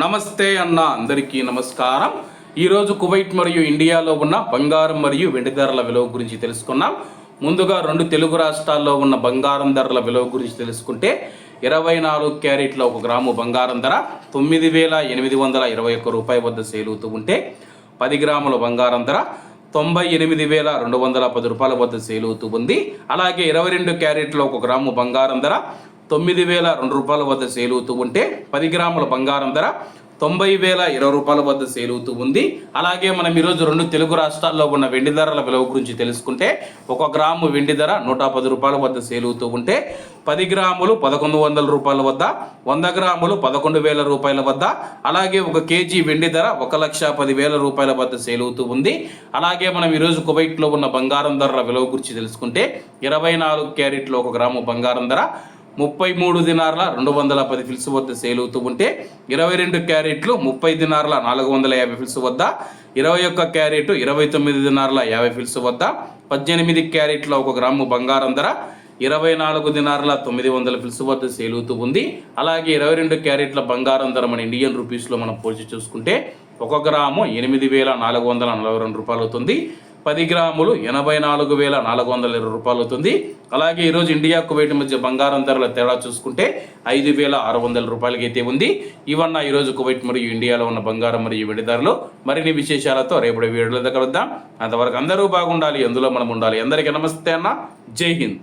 నమస్తే అన్న అందరికీ నమస్కారం. ఈరోజు కువైట్ మరియు ఇండియాలో ఉన్న బంగారం మరియు వెండి ధరల విలువ గురించి తెలుసుకున్నాం. ముందుగా రెండు తెలుగు రాష్ట్రాల్లో ఉన్న బంగారం ధరల విలువ గురించి తెలుసుకుంటే ఇరవై నాలుగు క్యారెట్ల ఒక గ్రాము బంగారం ధర తొమ్మిది వేల ఎనిమిది వందల ఇరవై ఒక్క రూపాయి వద్ద సేలుతూ ఉంటే పది గ్రాముల బంగారం ధర తొంభై ఎనిమిది వేల రెండు వందల పది రూపాయల వద్ద సేలుతూ ఉంది. అలాగే ఇరవై రెండు క్యారెట్ల ఒక గ్రాము బంగారం ధర తొమ్మిది వేల రెండు రూపాయల వద్ద సేలుతూ ఉంటే పది గ్రాముల బంగారం ధర తొంభై వేల ఇరవై రూపాయల వద్ద సేలుతూ ఉంది. అలాగే మనం ఈరోజు రెండు తెలుగు రాష్ట్రాల్లో ఉన్న వెండి ధరల విలువ గురించి తెలుసుకుంటే ఒక గ్రాము వెండి ధర నూట పది రూపాయల వద్ద సేలుతూ ఉంటే పది గ్రాములు పదకొండు వందల రూపాయల వద్ద వంద గ్రాములు పదకొండు వేల రూపాయల వద్ద అలాగే ఒక కేజీ వెండి ధర ఒక లక్ష పది వేల రూపాయల వద్ద సేలుతూ ఉంది. అలాగే మనం ఈరోజు కువైట్లో ఉన్న బంగారం ధరల విలువ గురించి తెలుసుకుంటే ఇరవై నాలుగు క్యారెట్లు ఒక గ్రాము బంగారం ధర ముప్పై మూడు దినార్ల రెండు వందల పది ఫిల్స్ వద్ద సేల్ అవుతూ ఉంటే ఇరవై రెండు క్యారెట్లు ముప్పై దినార్ల నాలుగు వందల యాభై ఫిల్స్ వద్ద ఇరవై ఒక్క క్యారెట్ ఇరవై తొమ్మిది దినార్ల యాభై ఫిల్స్ వద్ద పద్దెనిమిది క్యారెట్ల ఒక గ్రాము బంగారం ధర ఇరవై నాలుగు దినార్ల తొమ్మిది వందల ఫిల్స్ వద్ద సేల్ అవుతూ ఉంది. అలాగే ఇరవై రెండు క్యారెట్ల బంగారం ధర మన ఇండియన్ రూపీస్లో మనం పోల్చి చూసుకుంటే ఒక గ్రాము ఎనిమిది వేల నాలుగు వందల నలభై రెండు రూపాయలు అవుతుంది. పది గ్రాములు ఎనభై నాలుగు వేల నాలుగు వందల ఇరవై రూపాయలు అవుతుంది. అలాగే ఈరోజు ఇండియా కువైట్ మధ్య బంగారం ధరల తేడా చూసుకుంటే ఐదు వేల ఆరు వందల రూపాయలకి అయితే ఉంది. ఇవన్న ఈరోజు కువైట్ మరియు ఇండియాలో ఉన్న బంగారం మరియు వెండి ధరలు. మరిన్ని విశేషాలతో రేపటి వీడియోలో దగ్గర వద్దాం అంతవరకు అందరూ బాగుండాలి ఎందులో మనం ఉండాలి. అందరికీ నమస్తే అన్న. జై హింద్.